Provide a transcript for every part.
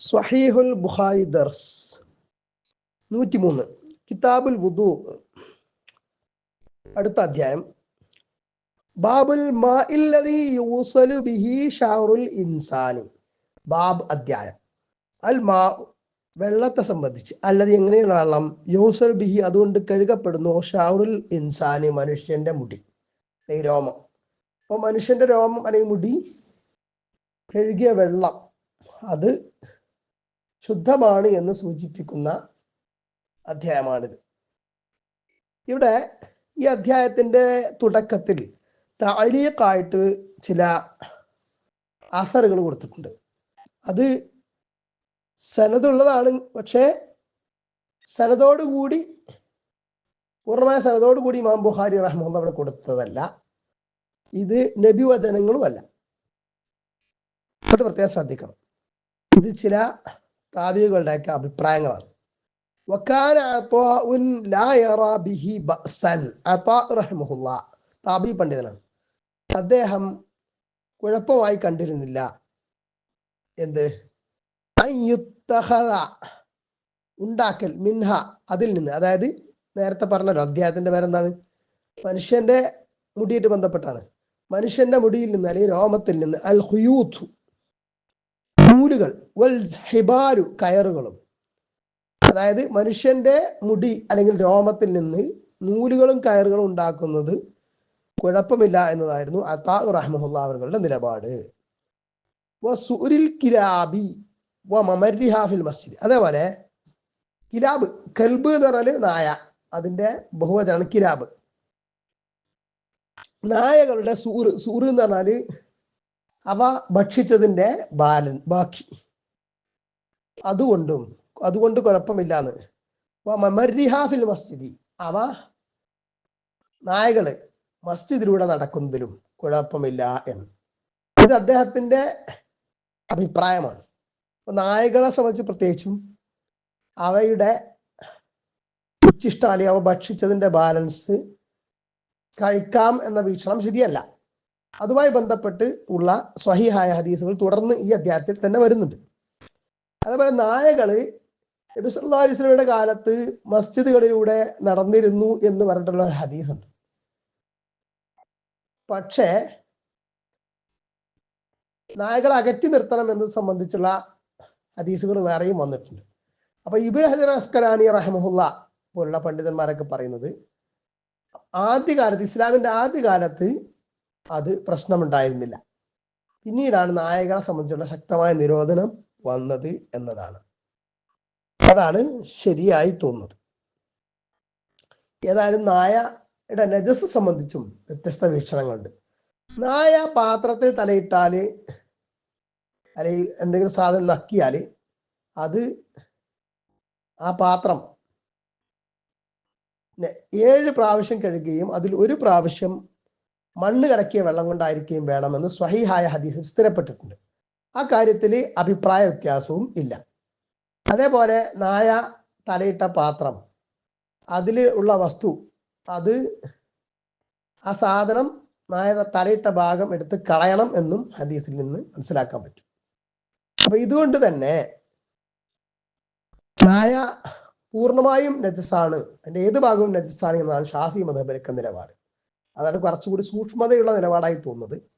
സ്വഹീഹുൽ ബുഖാരി ദർസ്. നൂറ്റിമൂന്ന്. കിതാബുൽ വുദു. അടുത്ത അധ്യായം. ബാബുൽ യൂസലു ബിഹി ഷാറുൽ ഇൻസാനി. ബാബ് അധ്യായം. അൽ മാ വെള്ളത്തെ സംബന്ധിച്ച്. അല്ലത് എങ്ങനെയുള്ള വെള്ളം? യൂസൽ ബിഹി അതുകൊണ്ട് കഴുകപ്പെടുന്നു. ഷാറുൽ ഇൻസാനി മനുഷ്യന്റെ മുടി. ഈ രോമം. അപ്പൊ മനുഷ്യന്റെ രോമം അല്ലെങ്കിൽ മുടി കഴുകിയ വെള്ളം. അത് ശുദ്ധമാണ് എന്ന് സൂചിപ്പിക്കുന്ന അധ്യായമാണിത്. ഇവിടെ ഈ അധ്യായത്തിന്റെ തുടക്കത്തിൽ താലീക്കായിട്ട് ചില അസറുകൾ കൊടുത്തിട്ടുണ്ട്. അത് സനതുള്ളതാണ് പക്ഷേ സനതോടുകൂടി പൂർണമായ സനതോടുകൂടി ഇമാം ബുഹാരി റഹ്മുല്ല അവിടെ കൊടുത്തതല്ല. ഇത് നബി വചനങ്ങളുമല്ല പ്രത്യേകം ശ്രദ്ധിക്കണം. ഇത് ചില താബികളുടെയൊക്കെ അഭിപ്രായങ്ങളാണ്. താബി പണ്ഡിതനാണ്. അദ്ദേഹം കുഴപ്പമായി കണ്ടിരുന്നില്ല. എന്ത്? ഉണ്ടാക്കൽ മിൻഹ അതിൽ നിന്ന്. അതായത് നേരത്തെ പറഞ്ഞല്ലോ അധ്യായത്തിന്റെ പേരെന്താണ്? മനുഷ്യന്റെ മുടിയിട്ട് ബന്ധപ്പെട്ടാണ്. മനുഷ്യന്റെ മുടിയിൽ നിന്ന് അല്ലെങ്കിൽ രോമത്തിൽ നിന്ന് അൽ ഹുയൂത്ത് നൂലുകൾ വൽ ഹിബാരു കയറുകളും. അതായത് മനുഷ്യന്റെ മുടി അല്ലെങ്കിൽ രോമത്തിൽ നിന്ന് നൂലുകളും കയറുകളും ഉണ്ടാക്കുന്നത് കുഴപ്പമില്ല എന്നതായിരുന്നു അത്താ റഹ്മുല്ല അവരുടെ നിലപാട്. മസ്ജിദ്. അതേപോലെ കിലാബ് കൽബ് എന്ന് നായ. അതിന്റെ ബഹുവചനാണ് കിലാബ്. നായകളുടെ സൂറ് സൂറ് എന്ന് പറഞ്ഞാൽ അവ ഭക്ഷിച്ചതിന്റെ ബാലൻ ബാക്കി. അതുകൊണ്ടും അതുകൊണ്ട് കുഴപ്പമില്ലാന്ന്. മമരിഹാഫിൽ മസ്ജിദി. അവ നായകൾ മസ്ജിദിലൂടെ നടക്കുന്നതിലും കുഴപ്പമില്ല എന്ന്. ഇത് അദ്ദേഹത്തിന്റെ അഭിപ്രായമാണ്. നായകളെ സംബന്ധിച്ച് പ്രത്യേകിച്ചും അവയുടെ ഉച്ചിഷ്ടാലി അവ ഭക്ഷിച്ചതിന്റെ ബാലൻസ് കഴിക്കാം എന്ന വീക്ഷണം ശരിയല്ല. അതുമായി ബന്ധപ്പെട്ട് ഉള്ള സ്വഹിഹായ ഹദീസുകൾ തുടർന്ന് ഈ അധ്യായത്തിൽ തന്നെ വരുന്നുണ്ട്. അതേപോലെ നായകൾ നബി കാലത്ത് മസ്ജിദുകളിലൂടെ നടന്നിരുന്നു എന്ന് പറഞ്ഞിട്ടുള്ള ഒരു ഹദീസുണ്ട്. പക്ഷേ നായകളെ അകറ്റി നിർത്തണം എന്നത് സംബന്ധിച്ചുള്ള ഹദീസുകൾ വേറെയും വന്നിട്ടുണ്ട്. അപ്പൊ ഇബിൻ ഹജർ അസ്കലാനി റഹമുല്ല പോലുള്ള പണ്ഡിതന്മാരൊക്കെ പറയുന്നത് ആദ്യകാലത്ത് ഇസ്ലാമിന്റെ ആദ്യകാലത്ത് അത് പ്രശ്നമുണ്ടായിരുന്നില്ല. പിന്നീടാണ് നായകളെ സംബന്ധിച്ചുള്ള ശക്തമായ നിരോധനം വന്നത് എന്നതാണ്. അതാണ് ശരിയായി തോന്നുന്നത്. ഏതായാലും നായയുടെ നജസ് സംബന്ധിച്ചും വ്യത്യസ്ത വീക്ഷണങ്ങളുണ്ട്. നായ പാത്രത്തിൽ തലയിട്ടാൽ അല്ലെങ്കിൽ എന്തെങ്കിലും സാധനം നക്കിയാൽ അത് ആ പാത്രം ഏഴ് പ്രാവശ്യം കഴുകുകയും അതിൽ ഒരു പ്രാവശ്യം മണ്ണ് കലക്കിയ വെള്ളം കൊണ്ടായിരിക്കുകയും വേണമെന്ന് സ്വഹിഹായ ഹദീസ് സ്ഥിരപ്പെട്ടിട്ടുണ്ട്. ആ കാര്യത്തിൽ അഭിപ്രായ വ്യത്യാസവും ഇല്ല. അതേപോലെ നായ തലയിട്ട പാത്രം അതിൽ ഉള്ള വസ്തു അത് ആ സാധനം നായ തലയിട്ട ഭാഗം എടുത്ത് കളയണം എന്നും ഹദീസിൽ നിന്ന് മനസ്സിലാക്കാൻ പറ്റും. അപ്പൊ ഇതുകൊണ്ട് തന്നെ നായ പൂർണമായും നജസാണ് അതിന്റെ ഏത് ഭാഗവും നജസാണ് എന്നാണ് ഷാഫി മതബലിക്ക നിലപാട്. അതാണ് കുറച്ചുകൂടി സൂക്ഷ്മതയുള്ള നിലപാടായി തോന്നുന്നത്.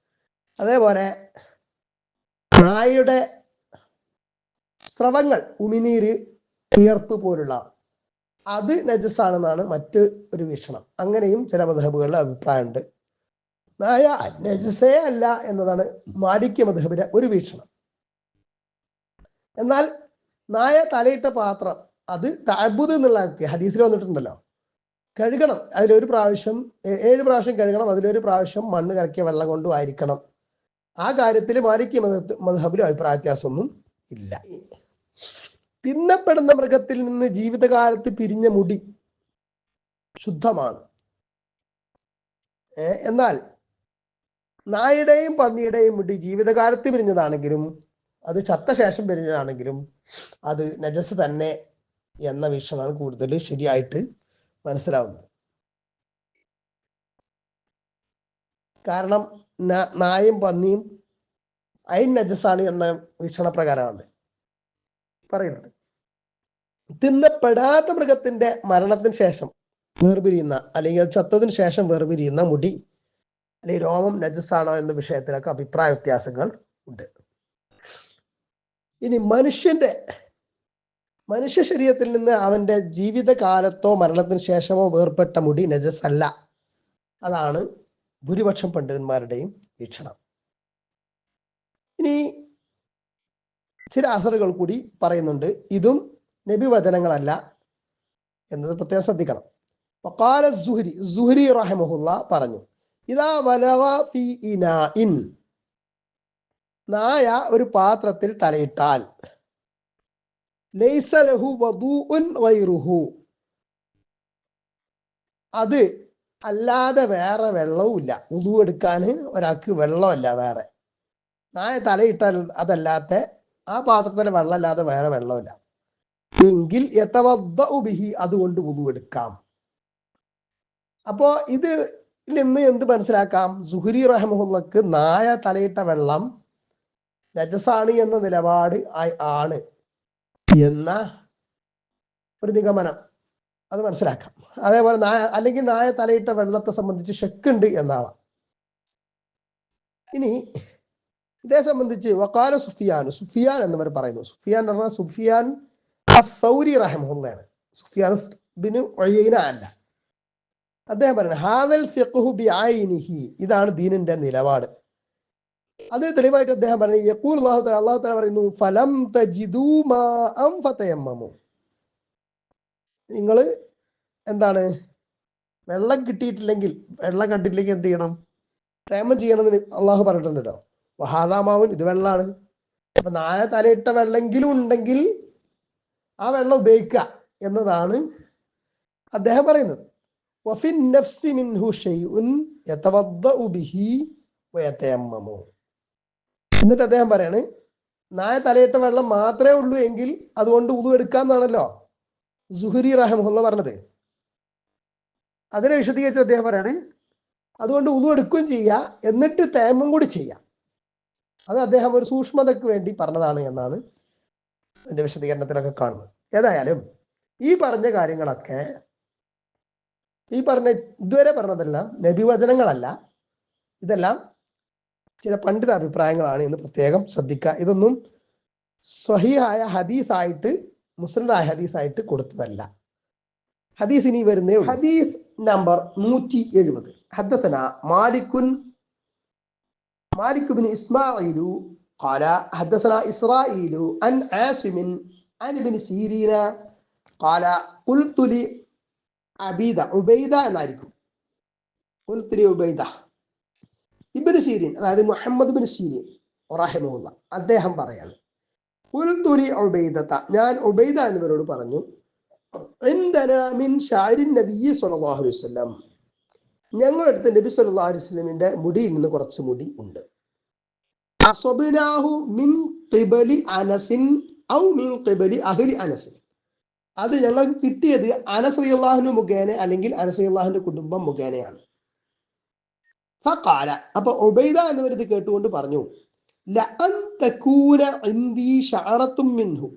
അതേപോലെ നായയുടെ സ്രവങ്ങൾ ഉമിനീര് വിയർപ്പ് പോലുള്ള അത് നജസാണെന്നാണ് മറ്റ് ഒരു വീക്ഷണം. അങ്ങനെയും ചില മധബുകളുടെ അഭിപ്രായമുണ്ട്. നായ നജസേ അല്ല എന്നതാണ് മാലിക്യ മധബിന്റെ ഒരു വീക്ഷണം. എന്നാൽ നായ തലയിട്ട പാത്രം അത് താഴ്ബുദ് എന്നുള്ള ഹദീസിൽ വന്നിട്ടുണ്ടല്ലോ. കഴുകണം. അതിലൊരു പ്രാവശ്യം ഏഴ് പ്രാവശ്യം കഴുകണം. അതിലൊരു പ്രാവശ്യം മണ്ണ് കലക്കിയ വെള്ളം കൊണ്ടും ആയിരിക്കണം ആ കാര്യത്തിൽ മാലിക്യ മധബിലും അഭിപ്രായ വ്യത്യാസമൊന്നും ഇല്ല. തിന്നപ്പെടുന്ന മൃഗത്തിൽ നിന്ന് ജീവിതകാലത്ത് പിരിഞ്ഞ മുടി ശുദ്ധമാണ്. എന്നാൽ നായുടെയും പന്നിയുടെയും മുടി ജീവിതകാലത്ത് പിരിഞ്ഞതാണെങ്കിലും അത് ചത്ത ശേഷം പിരിഞ്ഞതാണെങ്കിലും അത് നജസ് തന്നെ എന്ന വീക്ഷണമാണ് കൂടുതൽ ശരിയായിട്ട് മനസ്സിലാവുന്നത്. കാരണം നായും പന്നിയും ഐൻ നജസാണ് എന്ന വീക്ഷണപ്രകാരമാണ് പറയുന്നത്. തിന്നപ്പെടാത്ത മൃഗത്തിന്റെ മരണത്തിന് ശേഷം വേർപിരിയുന്ന അല്ലെങ്കിൽ ചത്തതിന് ശേഷം വേർപിരിയുന്ന മുടി അല്ലെങ്കിൽ രോമം നജസാണോ എന്ന വിഷയത്തിലൊക്കെ അഭിപ്രായ വ്യത്യാസങ്ങൾ ഉണ്ട്. ഇനി മനുഷ്യന്റെ മനുഷ്യ ശരീരത്തിൽ നിന്ന് അവന്റെ ജീവിതകാലത്തോ മരണത്തിന് ശേഷമോ വേർപെട്ട മുടി നജസ് അല്ല അതാണ് ഭൂരിപക്ഷം പണ്ഡിതന്മാരുടെയും വീക്ഷണം. ഇനി ചില അസറുകൾ കൂടി പറയുന്നുണ്ട്. ഇതും നബി വചനങ്ങളല്ല എന്നത് പ്രത്യേകം ശ്രദ്ധിക്കണം. വഖാല സുഹരി സുഹരി റഹമുല്ല പറഞ്ഞു ഇതാ വലവ ഇനാഇൻ. നായ ഒരു പാത്രത്തിൽ തലയിട്ടാൽ ലൈസ ലഹു അത് അല്ലാതെ വേറെ വെള്ളവും ഇല്ല. ഉതു എടുക്കാൻ ഒരാൾക്ക് വെള്ളമല്ല വേറെ. നായ തലയിട്ടാൽ അതല്ലാത്ത ആ പാത്രത്തിലെ വെള്ളം അല്ലാതെ വേറെ വെള്ളമില്ല. എങ്കിൽ യതവദ്ദഉ ബിഹി അതുകൊണ്ട് ഉതു എടുക്കാം. അപ്പോ ഇത് നിന്ന് എന്ത് മനസ്സിലാക്കാം? സുഹരി റഹമുല്ലക്ക് നായ തലയിട്ട വെള്ളം രജസാണി എന്ന നിലപാട് ആണ്. എന്ന ഒരു നിഗമനം അത് മനസ്സിലാക്കാം. അതേപോലെ നായ അല്ലെങ്കിൽ നായ തലയിട്ട വെള്ളത്തെ സംബന്ധിച്ച് ഷെക്കുണ്ട് എന്നാവാം. ഇനി ഇതേ സംബന്ധിച്ച് വക്കാല സുഫിയാൻ സുഫിയാൻ എന്നിവർ പറയുന്നു. സുഫിയാൻ എന്ന് പറഞ്ഞാൽ സുഫിയാൻ സൗരി റഹമുള്ളയാണ് സുഫിയാൻ ബിന് ഒയ്യന അല്ല. അദ്ദേഹം പറയുന്നത് ഹാദൽ ബിഐനിഹി ഇതാണ് ദീനിന്റെ നിലപാട്. അതിന് തെളിവായിട്ട് അദ്ദേഹം പറഞ്ഞു യക്കൂർ അള്ളാഹു തല അള്ളാഹു തല പറയുന്നു ഫലം തജിദൂ മാ അം നിങ്ങൾ എന്താണ്? വെള്ളം കിട്ടിയിട്ടില്ലെങ്കിൽ വെള്ളം കണ്ടിട്ടില്ലെങ്കിൽ എന്ത് ചെയ്യണം? തേമം ചെയ്യണമെന്ന് അള്ളാഹു പറഞ്ഞിട്ടുണ്ടല്ലോ. വഹാദാമാവൻ ഇത് വെള്ളമാണ് അപ്പൊ നാളെ തലയിട്ട വെള്ളമെങ്കിലും ഉണ്ടെങ്കിൽ ആ വെള്ളം ഉപയോഗിക്കുക എന്നതാണ് അദ്ദേഹം പറയുന്നത്. വഫിൻ നഫ്സി മിൻഹു ഷെയ്ഉൻ യതവദ്ദഉ ബിഹി വയതയമ്മമു. എന്നിട്ട് അദ്ദേഹം പറയാണ് നായ തലയിട്ട വെള്ളം മാത്രമേ ഉള്ളൂ എങ്കിൽ അതുകൊണ്ട് ഉതു എടുക്കാന്നാണല്ലോ സുഹുരി റഹമുല്ല പറഞ്ഞത്. അതിനെ വിശദീകരിച്ച് അദ്ദേഹം പറയാണ് അതുകൊണ്ട് ഉതു എടുക്കുകയും ചെയ്യുക എന്നിട്ട് തേമം കൂടി ചെയ്യാം. അത് അദ്ദേഹം ഒരു സൂക്ഷ്മതയ്ക്ക് വേണ്ടി പറഞ്ഞതാണ് എന്നാണ് എന്റെ വിശദീകരണത്തിലൊക്കെ കാണുന്നത്. ഏതായാലും ഈ പറഞ്ഞ കാര്യങ്ങളൊക്കെ ഈ പറഞ്ഞ ഇതുവരെ പറഞ്ഞതെല്ലാം നബിവചനങ്ങളല്ല ഇതെല്ലാം ചില പണ്ഡിത അഭിപ്രായങ്ങളാണ് എന്ന് പ്രത്യേകം ശ്രദ്ധിക്കുക ഇതൊന്നും സ്വഹിയായ ഹദീസായിട്ട് മുസ്ലിമായ ഹദീസായിട്ട് കൊടുത്തതല്ല ഹദീസ് ഇനി വരുന്നേ ഉള്ളൂ. ഹദീസ് നമ്പർ നൂറ്റി എഴുപത് ഹദ്ദസന മാലിക്കുൻ മാലിക് ബിൻ ഇസ്മായിലു قال حدثنا إسرائيل عن عاصم عن ابن سيرين قال قلت അബീദ ഉബൈദ എന്നായിരിക്കും ഉൽത്തിരി ഉബൈദ ഇബിന് സീരീൻ അതായത് മുഹമ്മദ് ബിൻ സീരീൻ റഹിമുല്ല അദ്ദേഹം പറയാണ് ഉൽതുലി ഉബൈദത്ത ഞാൻ ഉബൈദ എന്നിവരോട് പറഞ്ഞു നബി സല്ലല്ലാഹു അലൈഹി വസല്ലം. ഞങ്ങളുടെ അടുത്ത് നബി സല്ലല്ലാഹു അലൈഹി വസല്ലമിന്റെ മുടിയിൽ നിന്ന് കുറച്ച് മുടി ഉണ്ട്. അസബിനാഹു മിൻ ഖിബലി അനസിൻ ഔ മിൻ ഖിബലി അഹ്ലി അനസിൻ. അത് ഞങ്ങൾക്ക് കിട്ടിയത് അനസ് റളിയല്ലാഹു മുഖേന അല്ലെങ്കിൽ അനസ് റളിയല്ലാഹുവിന്റെ കുടുംബം മുഖേനയാണ്. ഫഖാല. അപ്പൊ ഉബൈദ എന്നിവർ ഇത് കേട്ടുകൊണ്ട് പറഞ്ഞു മിൻഹു.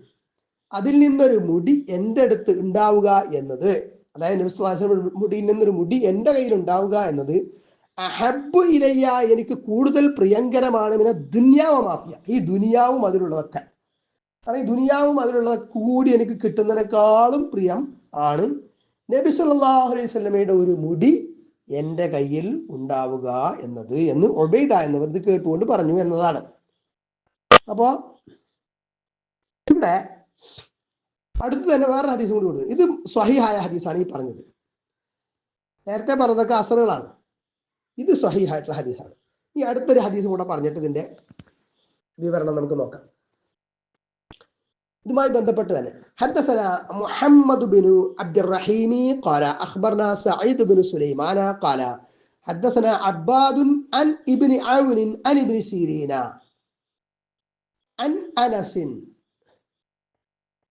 അതിൽ നിന്നൊരു മുടി എന്റെ അടുത്ത് ഉണ്ടാവുക എന്നത് അതായത് നബി സ്വല്ലല്ലാഹു അലൈഹി വസല്ലം മുടിയിൽ നിന്നൊരു മുടി എന്റെ കയ്യിൽ ഉണ്ടാവുക എന്നത് അഹബ്ബു ഇലയ്യ എനിക്ക് കൂടുതൽ പ്രിയങ്കരമാണ് പിന്നെ ദുനിയാവ് മാഫിയ. ഈ ദുനിയാവും അതിലുള്ളതൊക്കെ. അതായത് ഈ ദുനിയാവും അതിലുള്ള കൂടി എനിക്ക് കിട്ടുന്നതിനേക്കാളും പ്രിയം ആണ് നബി സ്വല്ലല്ലാഹു അലൈഹി വസല്ലമയുടെ ഒരു മുടി എന്റെ കയ്യിൽ ഉണ്ടാവുക എന്നത് എന്ന് ഒബൈദ എന്നവർ ഇത് കേട്ടുകൊണ്ട് പറഞ്ഞു എന്നതാണ്. അപ്പോ ഇവിടെ അടുത്ത് തന്നെ വേറെ ഹദീസ് കൂടി കൊടുത്തു ഇത് സ്വഹിഹായ ഹദീസാണ് ഈ പറഞ്ഞത്. നേരത്തെ പറഞ്ഞതൊക്കെ അസറുകളാണ്. ഇത് സ്വഹിഹായിട്ടുള്ള ഹദീസാണ്. ഈ അടുത്തൊരു ഹദീസും കൂടെ പറഞ്ഞിട്ട് ഇതിന്റെ വിവരണം നമുക്ക് നോക്കാം. ഇതുമായി ബന്ധപ്പെട്ട് തന്നെ حدثنا محمد بن عبد الرحيم قال أخبرنا سعيد بن سليمان قال حدثنا عباد عن ابن عون عن ابن سيرين عن أنس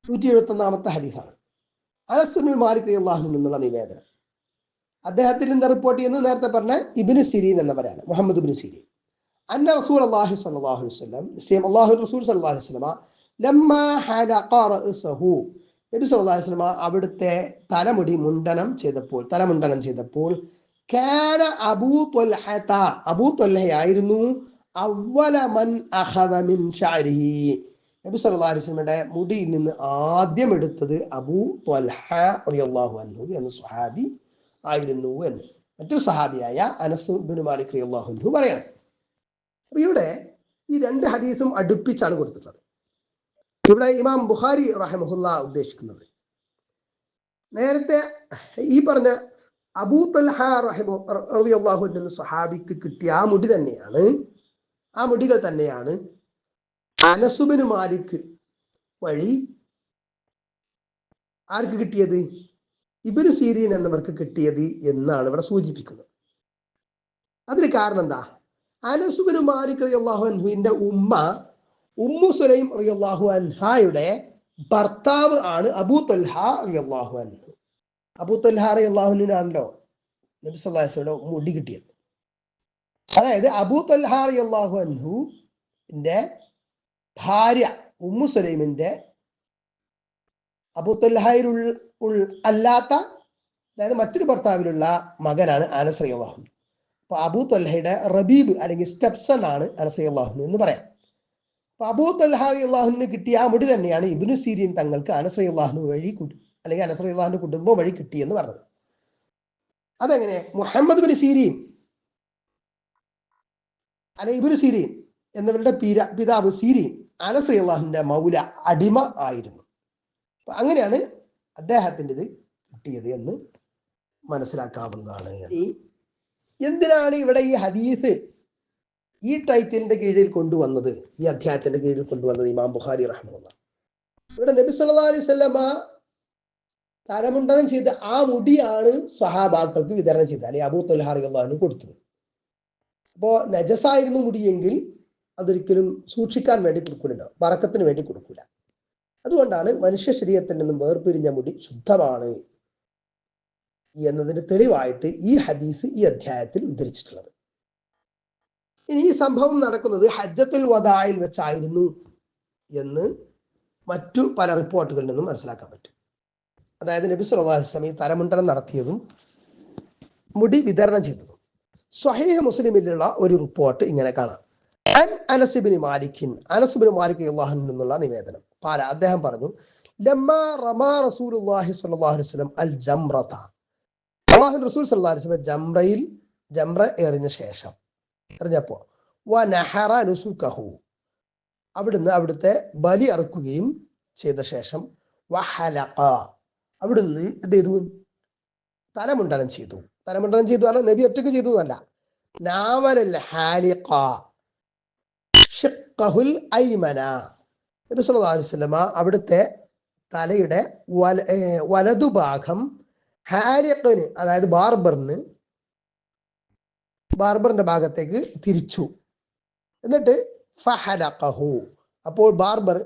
നൂറ്റി എഴുപത്തി ഒന്നാമത്തെ ഹദീസാണ് അനസുബിൻ മാലിക് അള്ളാഹു എന്നുള്ള നിവേദനം അദ്ദേഹത്തിൽ നിന്ന് റിപ്പോർട്ട് ചെയ്യുന്നത് നേരത്തെ പറഞ്ഞ ഇബിന് സിരീൻ എന്നവരാണ് മുഹമ്മദ് ഇബിന് സിരീൻ അന്ന റസൂൽ അള്ളാഹി സ്വല്ലല്ലാഹു അലൈഹി വസല്ലം നിശ്ചയം അള്ളാഹു റസൂൽ സല്ലല്ലാഹു അലൈഹി നബി അവിടുത്തെ തലമുടി മുണ്ടനം ചെയ്തപ്പോൾ തലമുണ്ടനം ചെയ്തപ്പോൾ കാന അബൂ നബി മുടിയിൽ നിന്ന് ആദ്യം എടുത്തത് അബൂ ത്വൽഹ റളിയല്ലാഹു അൻഹു എന്ന സ്വഹാബി ആയിരുന്നു എന്ന്. മറ്റൊരു സഹാബിയായ അനസ് മാലിക് അൻഹു പറയാണ്. ഇവിടെ ഈ രണ്ട് ഹദീസും അടുപ്പിച്ചാണ് കൊടുത്തിട്ടുള്ളത്. ഇവിടെ ഇമാം ബുഖാരി റഹമഹുല്ല ഉദ്ദേശിക്കുന്നത്. നേരത്തെ ഈ പറഞ്ഞ അബൂ തൽഹ റഹിമു അൻഹു എന്ന സഹാബിക്ക് കിട്ടിയ ആ മുടി തന്നെയാണ്. ആ മുടികൾ തന്നെയാണ് അനസുബിന് മാലിക് വഴി ആർക്ക് കിട്ടിയത്? ഇബിന് സീരീൻ എന്നവർക്ക് കിട്ടിയത് എന്നാണ് ഇവിടെ സൂചിപ്പിക്കുന്നത്. അതിന് കാരണം എന്താ? അനസുബിന് മാലിക് റളിയല്ലാഹു അൻഹുവിന്റെ ഉമ്മ ഉമ്മു സുലൈം റളിയല്ലാഹു അൻഹായുടെ ഭർത്താവ് ആണ് അബൂ തൊൽഹ റളിയല്ലാഹു അൻഹു. അബൂ തൊൽഹ റളിയല്ലാഹു അൻഹുവിനാണല്ലോ നബി മുടി കിട്ടിയത്. അതായത് അബൂ തൊൽഹ റളിയല്ലാഹു അൻഹു ഭാര്യ ഉമ്മു സുലൈമിന്റെ അബൂ ഉൾ അല്ലാത്ത അതായത് മറ്റൊരു ഭർത്താവിലുള്ള മകനാണ് അനസ് റളിയല്ലാഹു അപ്പോൾ അപ്പൊ അബൂ തൽഹയുടെ റബീബ് അല്ലെങ്കിൽ സ്റ്റെപ്സൺ ആണ് അനസ് റളിയല്ലാഹു എന്ന് പറയാം. അപ്പൊ അബൂ തൽഹ അള്ളാഹുവിന് കിട്ടിയ ആ മുടി തന്നെയാണ് ഇബിനു സീരിയൻ തങ്ങൾക്ക് അനസ് അള്ളാഹുന് വഴി അല്ലെങ്കിൽ അനസ് അള്ളാഹുന്റെ കുടുംബം വഴി കിട്ടിയെന്ന് പറഞ്ഞത്. അതെങ്ങനെ? മുഹമ്മദ് ബിൻ സീരീൻ അല്ലെ ഇബിനു സീരീൻ എന്നിവരുടെ പിര പിതാവ് സീരീൻ അനസ് അള്ളാഹുന്റെ മൗല അടിമ ആയിരുന്നു. അങ്ങനെയാണ് അദ്ദേഹത്തിന്റെത് കിട്ടിയത് എന്ന് മനസ്സിലാക്കാവുന്നതാണ് എന്തിനാണ് ഇവിടെ ഈ ഹദീസ് ഈ ടൈറ്റിലിന്റെ കീഴിൽ കൊണ്ടുവന്നത് ഈ അധ്യായത്തിന്റെ കീഴിൽ കൊണ്ടുവന്നത് ഇമാം ബുഖാരി റഹ്മുള്ള ഇവിടെ നബി സല്ലല്ലാഹു അലൈഹി തലമുണ്ടനം ചെയ്ത ആ മുടിയാണ് സഹാബാക്കൾക്ക് വിതരണം ചെയ്തത് അല്ലെങ്കിൽ അബൂ തൊൽഹാറി അള്ളാഹുന് കൊടുത്തത്. അപ്പോ നജസായിരുന്നു മുടിയെങ്കിൽ അതൊരിക്കലും സൂക്ഷിക്കാൻ വേണ്ടി കൊടുക്കുന്നുണ്ടോ പറക്കത്തിന് വേണ്ടി കൊടുക്കൂല. അതുകൊണ്ടാണ് മനുഷ്യ ശരീരത്തിൽ നിന്നും വേർപിരിഞ്ഞ മുടി ശുദ്ധമാണ് എന്നതിന് തെളിവായിട്ട് ഈ ഹദീസ് ഈ അധ്യായത്തിൽ ഉദ്ധരിച്ചിട്ടുള്ളത്. ഇനി ഈ സംഭവം നടക്കുന്നത് ഹജ്ജത്തിൽ വദായിൽ വെച്ചായിരുന്നു എന്ന് മറ്റു പല റിപ്പോർട്ടുകളിൽ നിന്നും മനസ്സിലാക്കാൻ പറ്റും. അതായത് നബി വസല്ലം തലമുണ്ടനം നടത്തിയതും മുടി വിതരണം ചെയ്തതും. സ്വഹേഹ മുസ്ലിമിലുള്ള ഒരു റിപ്പോർട്ട് ഇങ്ങനെ കാണാം. അൻ അനസിബിന് മാലിക്കിൻ അനസിബിന് മാലിക് അള്ളാഹു നിന്നുള്ള നിവേദനം. പാല അദ്ദേഹം പറഞ്ഞു ലമ്മ സ്വല്ലല്ലാഹു അലൈഹി വസല്ലം അൽ ജംറത. അള്ളാഹു റസൂൽ സല്ലല്ലാഹു അലൈഹി വസല്ലം ജംറയിൽ ജംറ എറിഞ്ഞ ശേഷം എറിഞ്ഞപ്പോ വനഹറ നുസുക്കഹു അവിടുന്ന് അവിടുത്തെ ബലി അറുക്കുകയും ചെയ്ത ശേഷം വഹലഖ. അവിടുന്ന് എന്ത് ചെയ്തു? തലമുണ്ടനം ചെയ്തു. തലമുണ്ടനം ചെയ്തു അല്ല നബി ഒറ്റയ്ക്ക് ചെയ്തു എന്നല്ല നാവലൽ ഹാലിഖ. ഷിഖഹുൽ ഐമന. നബി സല്ലല്ലാഹു അലൈഹി വസല്ലമ അവിടുത്തെ തലയുടെ വലതുഭാഗം ഹാലിഖന് അതായത് ബാർബറിന് ബാർബറിന്റെ ഭാഗത്തേക്ക് തിരിച്ചു. എന്നിട്ട് ഫഹലഖഹു അപ്പോൾ ബാർബർ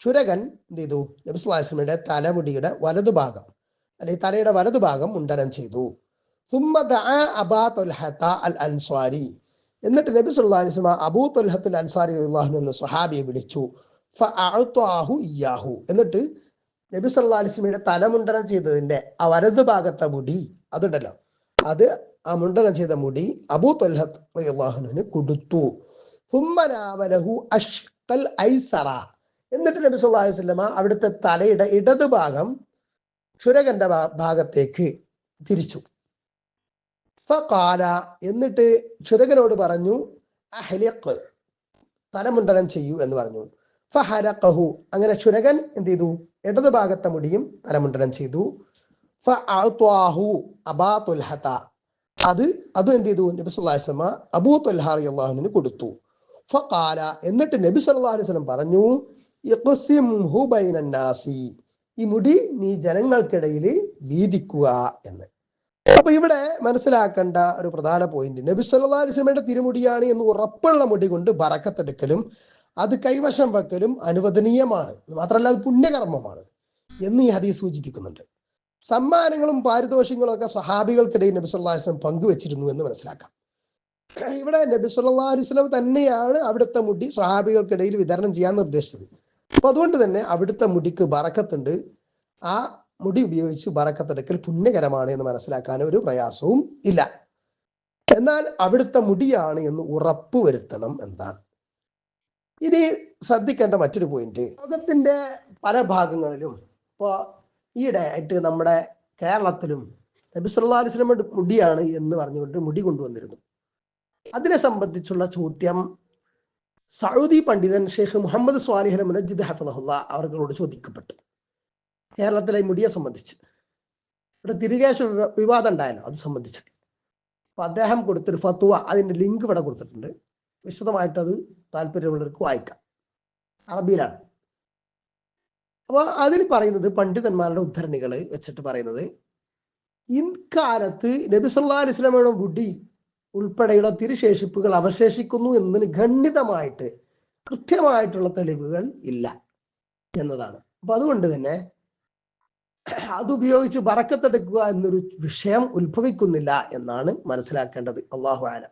ചുരകൻ എന്ത് ചെയ്തു? നബിസ്ലാസ്ലമിയുടെ തലമുടിയുടെ വലതുഭാഗം അല്ലെങ്കിൽ തലയുടെ വലതുഭാഗം മുണ്ടനം ചെയ്തു. അൽ അൻസ്വാരി. എന്നിട്ട് നബി സുല്ലാ അലിസ്മ അബൂ തുൽഹത്തുൽ അൻസാരി അള്ളാഹു എന്ന സുഹാബിയെ വിളിച്ചു. ഫഅഅതഹു ഇയാഹു എന്നിട്ട് നബി സല്ലാ അലിസ്മയുടെ തലമുണ്ടനം ചെയ്തതിന്റെ ആ വലതു ഭാഗത്തെ മുടി അതുണ്ടല്ലോ. അത് ആ മുണ്ടനം ചെയ്ത മുടി അബൂ തൊൽഹത്ത് അള്ളാഹുനുവിന് കൊടുത്തു. സുമ്മനാവലഹു അഷ്കൽ ഐസറ. എന്നിട്ട് നബി സുല്ലാഹു അലൈഹി വസല്ലമ അവിടുത്തെ തലയുടെ ഇടത് ഭാഗം ക്ഷുരകന്റെ ഭാഗത്തേക്ക് തിരിച്ചു. എന്നിട്ട് ക്ഷുരകനോട് പറഞ്ഞു തലമുണ്ടനം ചെയ്യൂ എന്ന് പറഞ്ഞു. ഫഹരഖഹു അങ്ങനെ ക്ഷുരകൻ എന്ത് ചെയ്തു? ഇടത് ഭാഗത്തെ മുടിയും തലമുണ്ടനം ചെയ്തു. ഫഅത്വാഹു അത് അതും എന്ത് ചെയ്തു? നബി വസല്ലം അബൂ തുൽഹ അള്ളാഹുവിന് കൊടുത്തു. ഫഖാല എന്നിട്ട് നബി സല്ലല്ലാഹു അലൈഹി വസല്ലം പറഞ്ഞു ബൈനന്നാസി ഈ മുടി നീ ജനങ്ങൾക്കിടയിൽ വീതിക്കുക എന്ന്. അപ്പൊ ഇവിടെ മനസ്സിലാക്കേണ്ട ഒരു പ്രധാന പോയിന്റ് നബി സല്ലല്ലാഹു അലൈഹി വസല്ലമയുടെ തിരുമുടിയാണ് എന്ന് ഉറപ്പുള്ള മുടി കൊണ്ട് ബറക്കത്തെടുക്കലും അത് കൈവശം വെക്കലും അനുവദനീയമാണ്. മാത്രമല്ല അത് പുണ്യകർമ്മമാണ് എന്ന് ഈ ഹദീസ് സൂചിപ്പിക്കുന്നുണ്ട്. സമ്മാനങ്ങളും പാരിതോഷികങ്ങളും ഒക്കെ സഹാബികൾക്കിടയിൽ നബി സല്ലല്ലാഹു പങ്കുവച്ചിരുന്നു എന്ന് മനസ്സിലാക്കാം. ഇവിടെ നബി സല്ലല്ലാഹു തന്നെയാണ് അവിടുത്തെ മുടി സഹാബികൾക്കിടയിൽ വിതരണം ചെയ്യാൻ നിർദ്ദേശിച്ചത്. അപ്പൊ അതുകൊണ്ട് തന്നെ അവിടുത്തെ മുടിക്ക് ബറക്കത്തുണ്ട്. ആ മുടി ഉപയോഗിച്ച് ബറക്കത്തെടുക്കൽ പുണ്യകരമാണ് എന്ന് മനസ്സിലാക്കാൻ ഒരു പ്രയാസവും ഇല്ല. എന്നാൽ അവിടുത്തെ മുടിയാണ് എന്ന് ഉറപ്പ് വരുത്തണം എന്നതാണ്. ഇനി ശ്രദ്ധിക്കേണ്ട മറ്റൊരു പോയിന്റ് ലോകത്തിന്റെ പല ഭാഗങ്ങളിലും ഇപ്പോ ഈയിടെ ആയിട്ട് നമ്മുടെ കേരളത്തിലും നബി അലൈഹി വസല്ലം മുടിയാണ് എന്ന് പറഞ്ഞുകൊണ്ട് മുടി കൊണ്ടുവന്നിരുന്നു. അതിനെ സംബന്ധിച്ചുള്ള ചോദ്യം സൗദി പണ്ഡിതൻ ഷെയ്ഖ് മുഹമ്മദ് സ്വാലിഹ് മുനജിദ് ഹഫദഹുല്ല അവർകളോട് ചോദിക്കപ്പെട്ടു. കേരളത്തിലെ മുടിയെ സംബന്ധിച്ച്. ഇവിടെ തിരികേശ വിവാദം ഉണ്ടായല്ലോ അത് സംബന്ധിച്ചിട്ട്. അപ്പൊ അദ്ദേഹം കൊടുത്തൊരു ഫത്വ അതിന്റെ ലിങ്ക് ഇവിടെ കൊടുത്തിട്ടുണ്ട്. വിശദമായിട്ട് അത് താല്പര്യമുള്ളവർക്ക് വായിക്കാം. അറബിയിലാണ്. അപ്പൊ അതിൽ പറയുന്നത് പണ്ഡിതന്മാരുടെ ഉദ്ധരണികൾ വെച്ചിട്ട് പറയുന്നത് ഇൻകാലത്ത് നബി സല്ലാ അലൈഹി വസല്ലമയുടെ മുടി ഉൾപ്പെടെയുള്ള തിരുശേഷിപ്പുകൾ അവശേഷിക്കുന്നു എന്നതിന് ഖണ്ഡിതമായിട്ട് കൃത്യമായിട്ടുള്ള തെളിവുകൾ ഇല്ല എന്നതാണ്. അപ്പൊ അതുകൊണ്ട് തന്നെ അതുപയോഗിച്ച് ബറക്കത്തെടുക്കുക എന്നൊരു വിഷയം ഉത്ഭവിക്കുന്നില്ല എന്നാണ് മനസ്സിലാക്കേണ്ടത്. അള്ളാഹു ആലം.